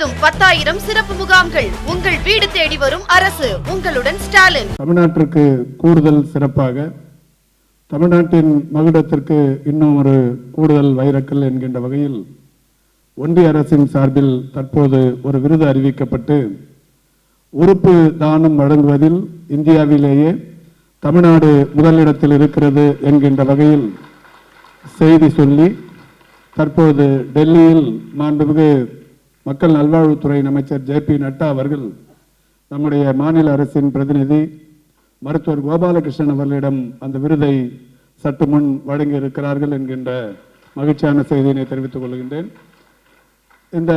முழுவதும் பத்தாயிரம் சிறப்பு முகாம்கள் உங்கள் வீடு தேடி வரும் அரசு. உங்களுடன் ஸ்டாலின். தமிழ்நாட்டிற்கு கூடுதல் சிறப்பாக தமிழ்நாட்டின் மகுடத்திற்கு இன்னும் ஒரு கூடுதல் வைரக்கல் என்கின்ற வகையில் ஒன்றிய அரசின் சார்பில் தற்போது ஒரு விருது அறிவிக்கப்பட்டு உறுப்பு தானம் வழங்குவதில் இந்தியாவிலேயே தமிழ்நாடு முதலிடத்தில் இருக்கிறது என்கின்ற வகையில் செய்தி சொல்லி தற்போது டெல்லியில் மாண்புமிகு மக்கள் நல்வாழ்வுத்துறை அமைச்சர் ஜே பி நட்டா அவர்கள் நம்முடைய மாநில அரசின் பிரதிநிதி மருத்துவர் கோபாலகிருஷ்ணன் அவர்களிடம் அந்த விருதை சற்று முன் வழங்கி இருக்கிறார்கள் என்கின்ற மகிழ்ச்சியான செய்தியினை தெரிவித்துக் கொள்கின்றேன். இந்த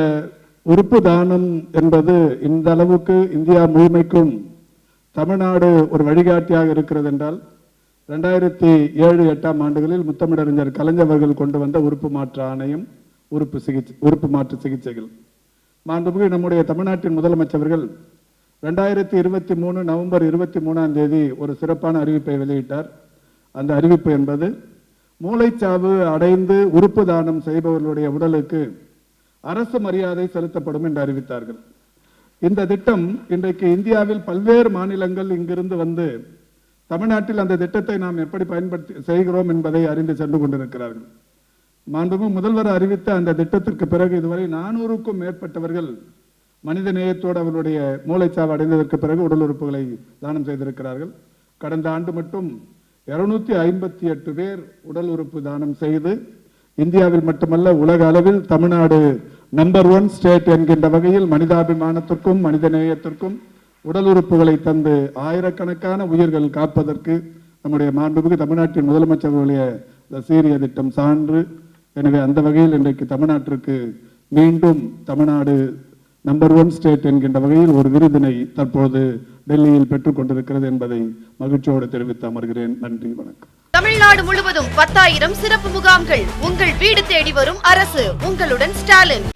உறுப்பு தானம் என்பது இந்த அளவுக்கு இந்தியா முழுமைக்கும் தமிழ்நாடு ஒரு வழிகாட்டியாக இருக்கிறது என்றால் ரெண்டாயிரத்தி ஏழு எட்டாம் ஆண்டுகளில் முத்தமிழறிஞர் கலைஞர் அவர்கள் கொண்டு வந்த உறுப்பு மாற்று ஆணையம் உறுப்பு சிகிச்சை உறுப்பு மாற்று சிகிச்சைகள். மாண்புமிகு நம்முடைய தமிழ்நாட்டின் முதலமைச்சர்கள் ரெண்டாயிரத்தி இருபத்தி மூணு நவம்பர் இருபத்தி மூணாம் தேதி ஒரு சிறப்பான அறிவிப்பை வெளியிட்டார். அந்த அறிவிப்பு என்பது மூளைச்சாவு அடைந்து உறுப்பு தானம் செய்பவர்களுடைய உடலுக்கு அரசு மரியாதை செலுத்தப்படும் என்று அறிவித்தார்கள். இந்த திட்டம் இன்றைக்கு இந்தியாவில் பல்வேறு மாநிலங்கள் இங்கிருந்து வந்து தமிழ்நாட்டில் அந்த திட்டத்தை நாம் எப்படி பயன்படுத்தி செய்கிறோம் என்பதை அறிந்து சென்று கொண்டிருக்கிறார்கள். மாண்புமிகு முதல்வர் அறிவித்த அந்த திட்டத்திற்கு பிறகு இதுவரை நானூறுக்கும் மேற்பட்டவர்கள் மனித நேயத்தோடு அவர்களுடைய மூளைச்சாவு அடைந்ததற்கு பிறகு உடல் உறுப்புகளை தானம் செய்திருக்கிறார்கள். கடந்த ஆண்டு மட்டும் இருநூத்தி ஐம்பத்தி எட்டு பேர் உடல் உறுப்பு தானம் செய்து இந்தியாவில் மட்டுமல்ல உலக அளவில் தமிழ்நாடு நம்பர் ஒன் ஸ்டேட் என்கின்ற வகையில் மனிதாபிமானத்திற்கும் மனித நேயத்திற்கும் உடல் உறுப்புகளை தந்து ஆயிரக்கணக்கான உயிர்கள் காப்பதற்கு நம்முடைய மாண்புமிகு தமிழ்நாட்டின் முதலமைச்சர்களுடைய சீரிய திட்டம் சான்று எனவே அந்த வகையில் இன்றைக்கு தமிழ்நாட்டிற்கு மீண்டும் தமிழ்நாடு நம்பர் ஒன் ஸ்டேட் என்கின்ற வகையில் ஒரு விருதினை தற்போது டெல்லியில் பெற்றுக் கொண்டிருக்கிறது என்பதை மகிழ்ச்சியோடு தெரிவித்து அமர்கிறேன். நன்றி வணக்கம். தமிழ்நாடு முழுவதும் பத்தாயிரம் சிறப்பு முகாம்கள் உங்கள் வீடு தேடி வரும் அரசு. உங்களுடன் ஸ்டாலின்.